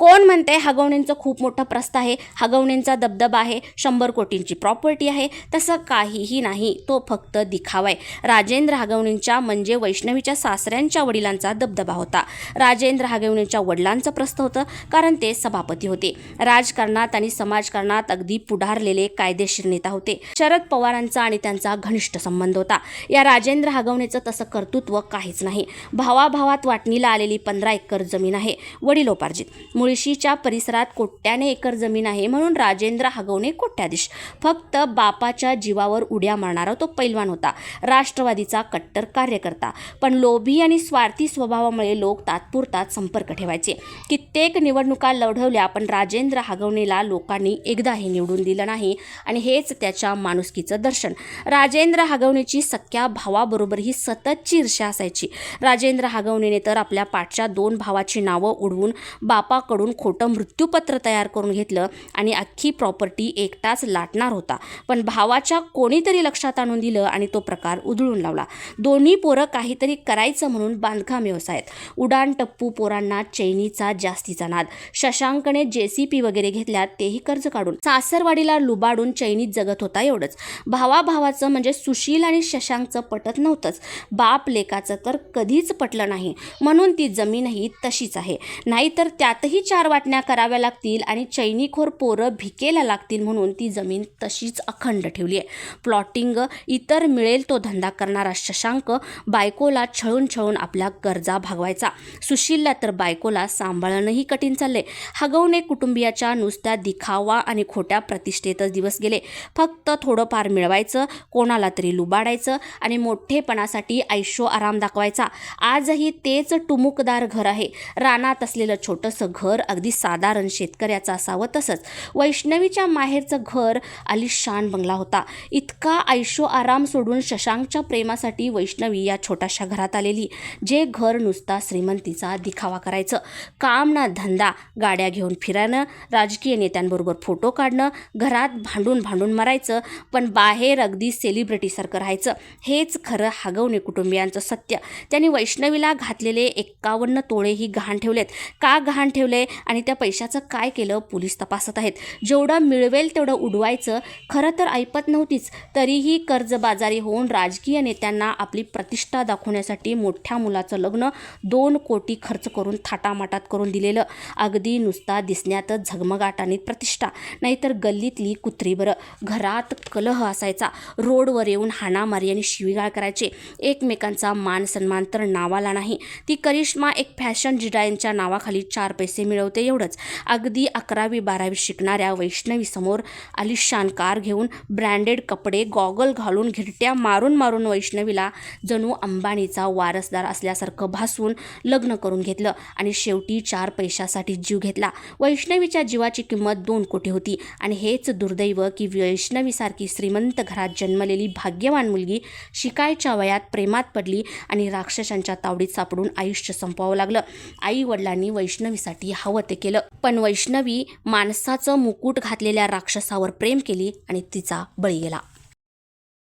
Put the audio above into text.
कोण म्हणते हगवणींचं खूप मोठं प्रस्थ आहे. हगवणींचा दबदबा आहे. शंभर कोटींची प्रॉपर्टी आहे. तसं काहीही नाही. तो फक्त दिखावा आहे राजेंद्र हगवणींच्या म्हणजे वैष्णवीच्या सासऱ्यांच्या वडिलांचा दबदबा होता. राजेंद्र हगवणींच्या वडिलांचं प्रस्थ होतं कारण ते सभापती होते. राजकारणात आणि समाजकारणात अगदी पुढारलेले कायदेशीर नेता होते. शरद पवारांचा आणि त्यांचा घनिष्ठ संबंध होता. या राजेंद्र हगवणीचं तसं कर्तृत्व काहीच नाही. भावाभावात वाटणीला आलेली पंधरा एकर जमीन आहे. वडिलोपार्जित. मुळशीच्या परिसरात कोट्याने एकर जमीन आहे म्हणून राजेंद्र हगवणे कोट्याधीश. फक्त बापाच्या जीवावर उड्या मारणारा तो पैलवान होता. राष्ट्रवादीचा कट्टर कार्यकर्ता. पण लोभी आणि स्वार्थी स्वभावामुळे लोक तात्पुरतात संपर्क ठेवायचे. कित्येक निवडणुका लढवल्या पण राजेंद्र हगवणेला लोकांनी एकदाही निवडून दिलं नाही आणि हेच त्याच्या माणुसकीचं दर्शन. राजेंद्र हगवणेची सख्या भावाबरोबरही सततची ईर्ष्या असायची. राजेंद्र हगवणेने तर आपल्या पाठच्या दोन भावाची नावं उडवून बापाकडून खोटं मृत्यूपत्र तयार करून घेतलं आणि अख्खी प्रॉपर्टी एकटाच लाटणार होता. पण भावाच्या कोणीतरी लक्षात आणून दिलं आणि तो प्रकार उधळून लावला. दोन्ही पोरं काहीतरी करायचं म्हणून बांधकाम व्यवसायात उडान टप्पू पोरांना चैनीचा जास्तीचा नाद. शशांकने जेसीपी वगैरे घेतल्यात तेही कर्ज काढून. सासरवाडीला लुबाडून चैनीत जगत होता एवढंच. भावाभावाचं म्हणजे सुशील आणि शशांकचं पटत नव्हतंच. बाप लेकाचं तर कधीच पटलं नाही. म्हणून ती जमीनही तशीच आहे. नाहीतर त्यातही चार वाटण्या कराव्या लागतील आणि चैनीखोर पोरं भिकेला लागतील म्हणून ती जमीन तशीच अखंड ठेवली आहे. प्लॉटिंग इतर मिळेल तो धंदा करणारा शशांक बायकोला छळून छळून आपल्या गरजा भागवायचा. सुशीलला तर बायकोला सांभाळणंही कठीण चाललंय. हगवणे कुटुंबियाच्या नुसत्या दिखावा आणि खोट्या प्रतिष्ठेतच दिवस गेले. फक्त थोडंफार मिळवायचं कोणाला तरी लुबाडायचं आणि मोठेपणासाठी ऐशो आराम दाखवायचा. आजही तेच टुमुकदार घर आहे. रानात असलेलं छोटंसं घर अगदी साधारण शेतकऱ्याचं असावं तसंच वैष्णवीच्या माहेरचं घर आलिशान बंगला होता. इतका ऐशो आराम सोडून शशांकच्या प्रेमासाठी वैष्णवी या छोट्याशा घरात आलेली जे घर नुसता श्रीमंतीचा दिखावा करायचं. काम ना धंदा गाड्या घेऊन फिरणं राजकीय नेत्यांबरोबर फोटो काढणं घरात भांडून भांडून मरायचं पण बाहेर अगदी सेलिब्रिटीसारखं राहायचं. हेच खरं हागवणे कुटुंबियांचं सत्य. त्यांनी वैष्णवीला घातलेले एक्कावन्न तोळेही गहाण ठेवलेत. का गहाण ठेवले? आणि त्या पैशाचं काय केलं पोलीस तपासत आहेत. जेवढं मिळवेल तेवढं उडवायचं. खरं तर ऐपत नव्हतीच. तरीही कर्जबाजारी होऊन राजकीय नेत्यांना आपली प्रतिष्ठा दाखवण्यासाठी मोठ्या मुलाचं लग्न दोन कोटी खर्च करून थाटामाटात करून दिलेलं. अगदी नुसता दिसण्यातच झगमगाट आणि प्रतिष्ठा. नाहीतर गल्लीतली कुत्री बरं. घरात कलह असायचा. रोडवर येऊन हाणामारी आणि शिवीगाळ करायचे. एकमेकांचा मान सन्मान तर नावाला नाही. ती करिश्मा एक फॅशन डिझाईनच्या नावाखाली चार पैसे मिळवते एवढंच. अगदी अकरावी बारावी शिकणाऱ्या वैष्णवीसमोर आलिशान कार घेऊन ब्रँडेड कपडे गॉगल घालून घिरट्या मारून मारून वैष्णवीला जणू अंबानीचा वारसदार असल्यासारखं भासून लग्न करून घेतलं आणि शेवटी चार पैशासाठी जीव घेतला. वैष्णवीच्या जीवाची किंमत दोन कोटी होती आणि हेच दुर्दैव की वैष्णवीसारखी श्रीमंत घरात जन्मलेली भाग्यवान मुलगी शिकायच्या वयात प्रेमात पडली आणि राक्षसांच्या तावडीत सापडून आयुष्य संपवावं लागलं. आई वडिलांनी वैष्णवीसाठी हवं ते केलं. पण वैष्णवी माणसाचं मुकुट घातलेल्या राक्षसावर प्रेम केली आणि तिचा बळी गेला.